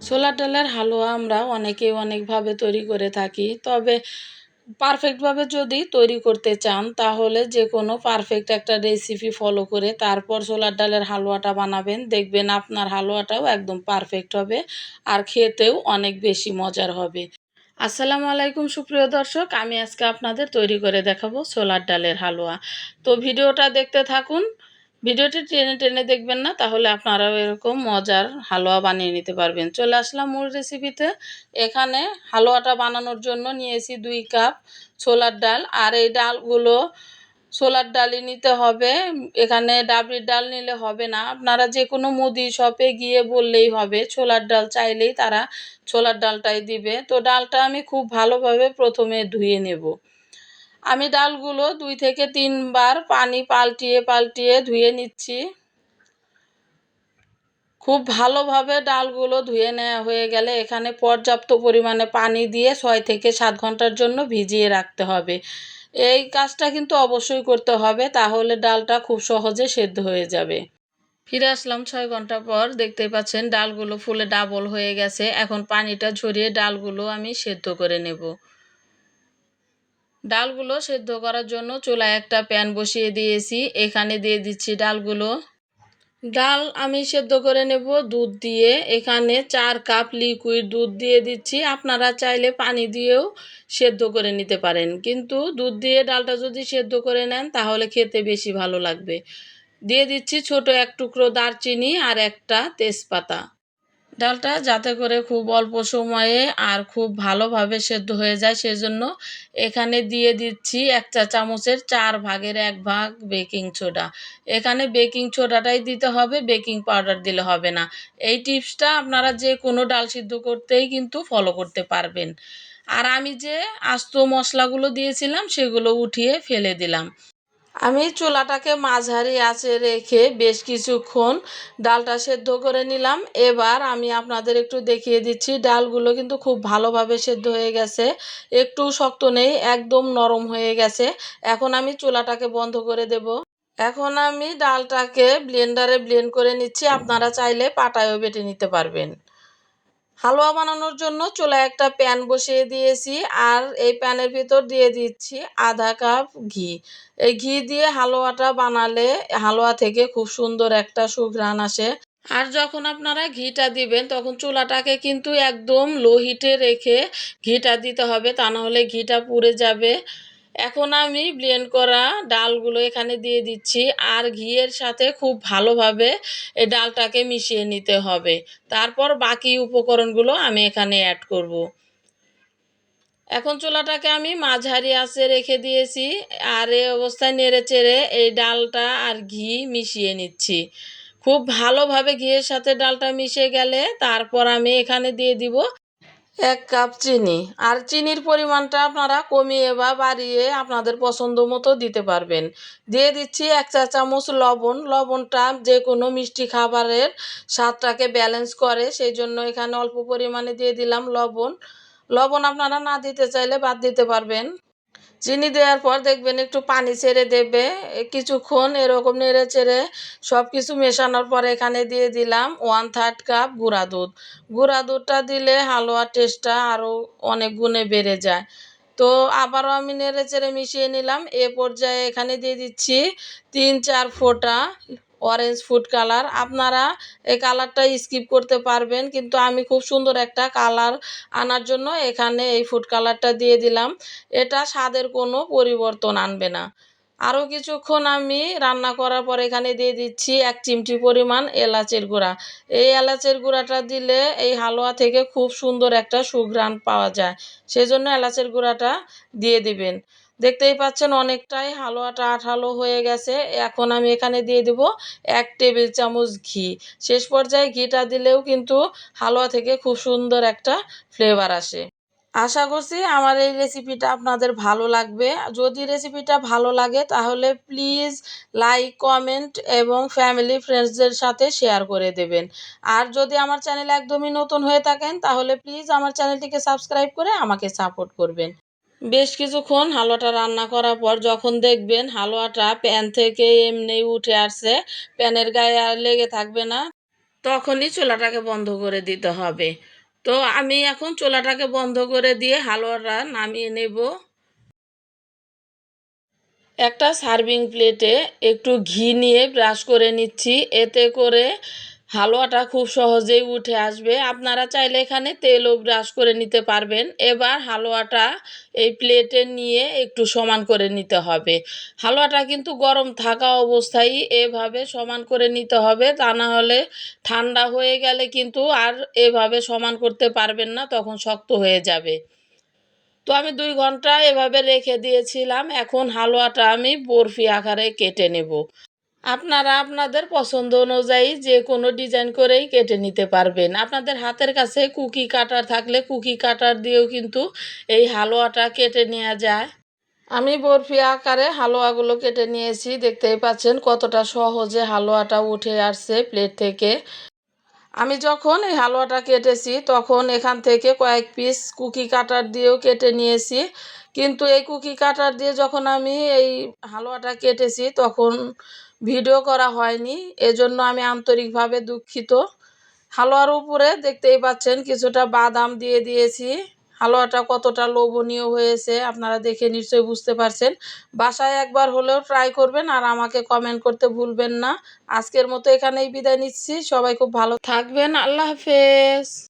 ছোলার ডালের হালুয়া আমরা অনেকেই অনেকভাবে তৈরি করে থাকি। তবে পারফেক্টভাবে যদি তৈরি করতে চান, তাহলে যে কোনো পারফেক্ট একটা রেসিপি ফলো করে তারপর ছোলার ডালের হালুয়াটা বানাবেন। দেখবেন আপনার হালুয়াটাও একদম পারফেক্ট হবে আর খেতেও অনেক বেশি মজার হবে। আসসালামু আলাইকুম সুপ্রিয় দর্শক, আমি আজকে আপনাদের তৈরি করে দেখাবো ছোলার ডালের হালুয়া। তো ভিডিওটা দেখতে থাকুন ভিডিওটি টেনে টেনে দেখবেন না, তাহলে আপনারাও এরকম মজার হালুয়া বানিয়ে নিতে পারবেন। চলে আসলাম মূল রেসিপিতে এখানে হালুয়াটা বানানোর জন্য নিয়েছি দুই কাপ ছোলার ডাল, আর এই ডালগুলো ছোলার ডালই নিতে হবে। এখানে ডাবরির ডাল নিলে হবে না। আপনারা যে কোনো মুদি শপে গিয়ে বললেই হবে, ছোলার ডাল চাইলেই তারা ছোলার ডালটাই দিবে। তো ডালটা আমি খুব ভালোভাবে প্রথমে ধুয়ে নেব। আমি ডালগুলো দুই থেকে তিনবার পানি পাল্টিয়ে পাল্টিয়ে ধুয়ে নিচ্ছি। খুব ভালোভাবে ডালগুলো ধুয়ে নেওয়া হয়ে গেলে এখানে পর্যাপ্ত পরিমাণে পানি দিয়ে ছয় থেকে সাত ঘণ্টার জন্য ভিজিয়ে রাখতে হবে। এই কাজটা কিন্তু অবশ্যই করতে হবে, তাহলে ডালটা খুব সহজে সেদ্ধ হয়ে যাবে। ফিরে আসলাম ছয় ঘণ্টা পর দেখতে পাচ্ছেন ডালগুলো ফুলে ডাবল হয়ে গেছে। এখন পানিটা ঝরিয়ে ডালগুলো আমি সেদ্ধ করে নেব। ডালগুলো সেদ্ধ করার জন্য চুলায় একটা প্যান বসিয়ে দিয়েছি। এখানে দিয়ে দিচ্ছি ডালগুলো। ডাল আমি সেদ্ধ করে নেব দুধ দিয়ে। এখানে চার কাপ লিকুইড দুধ দিয়ে দিচ্ছি। আপনারা চাইলে পানি দিয়েও সেদ্ধ করে নিতে পারেন। কিন্তু দুধ দিয়ে ডালটা যদি সেদ্ধ করে নেন, তাহলে খেতে বেশি ভালো লাগবে। দিয়ে দিচ্ছি ছোট এক টুকরো দারচিনি আর একটা তেজপাতা। ডালটা যাতে করে খুব অল্প সময়ে আর খুব ভালোভাবে সেদ্ধ হয়ে যায়, সেজন্য এখানে দিয়ে দিচ্ছি এক চা চামচের চার ভাগের এক ভাগ বেকিং সোডা। এখানে বেকিং সোডাটাই দিতে হবে, বেকিং পাউডার দিলে হবে না। এই টিপসটা আপনারা যে কোনো ডাল সিদ্ধ করতেই কিন্তু ফলো করতে পারবেন। আর আমি যে আস্ত মশলাগুলো দিয়েছিলাম, সেগুলো উঠিয়ে ফেলে দিলাম। আমি চুলাটাকে মাঝারি আঁচে রেখে বেশ কিছুক্ষণ ডালটা সেদ্ধ করে নিলাম। এবার আমি আপনাদের একটু দেখিয়ে দিচ্ছি, ডালগুলো কিন্তু খুব ভালোভাবে সেদ্ধ হয়ে গেছে। একটু শক্ত নেই, একদম নরম হয়ে গেছে। এখন আমি চুলাটাকে বন্ধ করে দেব। এখন আমি ডালটাকে ব্লেন্ডারে ব্লেন্ড করে নিচ্ছি। আপনারা চাইলে পাটায়ও বেটে নিতে পারবেন। হালুয়া বানানোর জন্য চুলায় একটা প্যান বসিয়ে দিয়েছি আর এই প্যানের ভিতর দিয়ে দিচ্ছি আধা কাপ ঘি। এই ঘি দিয়ে হালুয়াটা বানালে হালুয়া থেকে খুব সুন্দর একটা সুঘ্রাণ আসে। আর যখন আপনারা ঘিটা দিবেন, তখন চুলাটাকে কিন্তু একদম লো হিটে রেখে ঘিটা দিতে হবে, তা নাহলে ঘিটা পুড়ে যাবে। এখন আমি ব্লেন্ড করা ডালগুলো এখানে দিয়ে দিচ্ছি আর ঘিয়ের সাথে খুব ভালোভাবে এই ডালটাকে মিশিয়ে নিতে হবে তারপর বাকি উপকরণগুলো আমি এখানে অ্যাড করব। এখন চুলাটাকে আমি মাঝারি আঁচে রেখে দিয়েছি আর এই অবস্থায় নেড়ে চেড়ে এই ডালটা আর ঘি মিশিয়ে নিচ্ছি খুব ভালোভাবে ঘিয়ের সাথে ডালটা মিশে গেলে তারপর আমি এখানে দিয়ে দিব এক কাপ চিনি। আর চিনির পরিমাণটা আপনারা কমিয়ে বা বাড়িয়ে আপনাদের পছন্দ মতো দিতে পারবেন। দিয়ে দিচ্ছি এক চা চামচ লবণ। লবণটা যে কোনো মিষ্টি খাবারের স্বাদটাকে ব্যালেন্স করে। সেই জন্য এখানে অল্প পরিমাণে দিয়ে দিলাম লবণ। লবণ আপনারা না দিতে চাইলে বাদ দিতে পারবেন। চিনি দেওয়ার পর দেখবেন একটু পানি ছেড়ে দেবে কিছুক্ষণ এরকম নেড়ে চেড়ে সব কিছু মেশানোর পর এখানে দিয়ে দিলাম ওয়ান থার্ড কাপ গুঁড়া দুধ। গুঁড়া দুধটা দিলে হালুয়ার টেস্টটা আরও অনেক গুণে বেড়ে যায়। তো আবারও আমি নেড়ে চেড়ে মিশিয়ে নিলাম, এ পর্যায়ে এখানে দিয়ে দিচ্ছি তিন চার ফোঁটা অরেঞ্জ ফুড কালার আপনারা এই কালারটা স্কিপ করতে পারবেন, কিন্তু আমি খুব সুন্দর একটা কালার আনার জন্য এখানে এই ফুড কালারটা দিয়ে দিলাম। এটা স্বাদের কোনো পরিবর্তন আনবে না। আরও কিছুক্ষণ আমি রান্না করার পর এখানে দিয়ে দিচ্ছি এক চিমটি পরিমাণ এলাচের গুঁড়া। এই এলাচের গুঁড়াটা দিলে এই হালুয়া থেকে খুব সুন্দর একটা সুঘ্রাণ পাওয়া যায়। সেজন্য এলাচের গুঁড়াটা দিয়ে দিবেন। দেখতেই পাচ্ছেন অনেকটাই হালুয়াটা আঠালো হয়ে গেছে। এখন আমি এখানে দিয়ে দেব এক টেবিল চামচ ঘি। শেষ পর্যায়ে ঘিটা দিলেও কিন্তু হালুয়া থেকে খুব সুন্দর একটা ফ্লেভার আসে। আশা করছি আমার এই রেসিপিটা আপনাদের ভালো লাগবে। যদি রেসিপিটা ভালো লাগে তাহলে প্লিজ লাইক কমেন্ট এবং ফ্যামিলি ফ্রেন্ডসদের সাথে শেয়ার করে দেবেন। আর যদি আমার চ্যানেল একদমই নতুন হয়ে থাকেন তাহলে প্লিজ আমার চ্যানেলটিকে সাবস্ক্রাইব করে আমাকে সাপোর্ট করবেন। বেশ কিছুক্ষণ হালুয়াটা রান্না করার পর যখন দেখবেন হালুয়াটা প্যান থেকে এমনি উঠে আসছে, প্যানের গায়ে আর লেগে থাকবে না, তখনই চুলাটাকে বন্ধ করে দিতে হবে। তো আমি এখন চুলাটাকে বন্ধ করে দিয়ে হালুয়াটা নামিয়ে নেব। একটা সার্ভিং প্লেটে একটু ঘি নিয়ে ব্রাশ করে নিচ্ছি, এতে করে হালুয়াটা খুব সহজেই উঠে আসবে। আপনারা চাইলে এখানে তেলও ব্রাশ করে নিতে পারবেন। এবার হালুয়াটা এই প্লেটে নিয়ে একটু সমান করে নিতে হবে। হালুয়াটা কিন্তু গরম থাকা অবস্থায় এভাবে সমান করে নিতে হবে। তা না হলে ঠান্ডা হয়ে গেলে কিন্তু আর এভাবে সমান করতে পারবেন না, তখন শক্ত হয়ে যাবে। তো আমি দুই ঘণ্টা এভাবে রেখে দিয়েছিলাম। এখন হালুয়াটা আমি বরফি আকারে কেটে নেব। আপনারা আপনাদের পছন্দ অনুযায়ী যে কোনো ডিজাইন করেই কেটে নিতে পারবেন। আপনাদের হাতের কাছে কুকি কাটার থাকলে কুকি কাটার দিয়েও কিন্তু এই হালুয়াটা কেটে নেওয়া যায়। আমি বরফি আকারে হালুয়াগুলো কেটে নিয়েছি। দেখতেই পাচ্ছেন কতটা সহজে হালুয়াটা উঠে আসছে প্লেট থেকে। আমি যখন এই হালুয়াটা কেটেছি তখন এখান থেকে কয়েক পিস কুকি কাটার দিয়েও কেটে নিয়েছি। কিন্তু এই কুকি কাটার দিয়ে যখন আমি এই হালুয়াটা কেটেছি, তখন ভিডিও করা হয়নি। এজন্য আমি আন্তরিকভাবে দুঃখিত। হালুয়ার উপরে দেখতেই পাচ্ছেন কিছুটা বাদাম দিয়ে দিয়েছি। হালুয়াটা কতটা লোভনীয় হয়েছে, আপনারা দেখে নিশ্চয়ই বুঝতে পারছেন। বাসায় একবার হলেও ট্রাই করবেন আর আমাকে কমেন্ট করতে ভুলবেন না। আজকের মতো এখানেই বিদায় নিচ্ছি। সবাই খুব ভালো থাকবেন। আল্লাহ হাফেজ।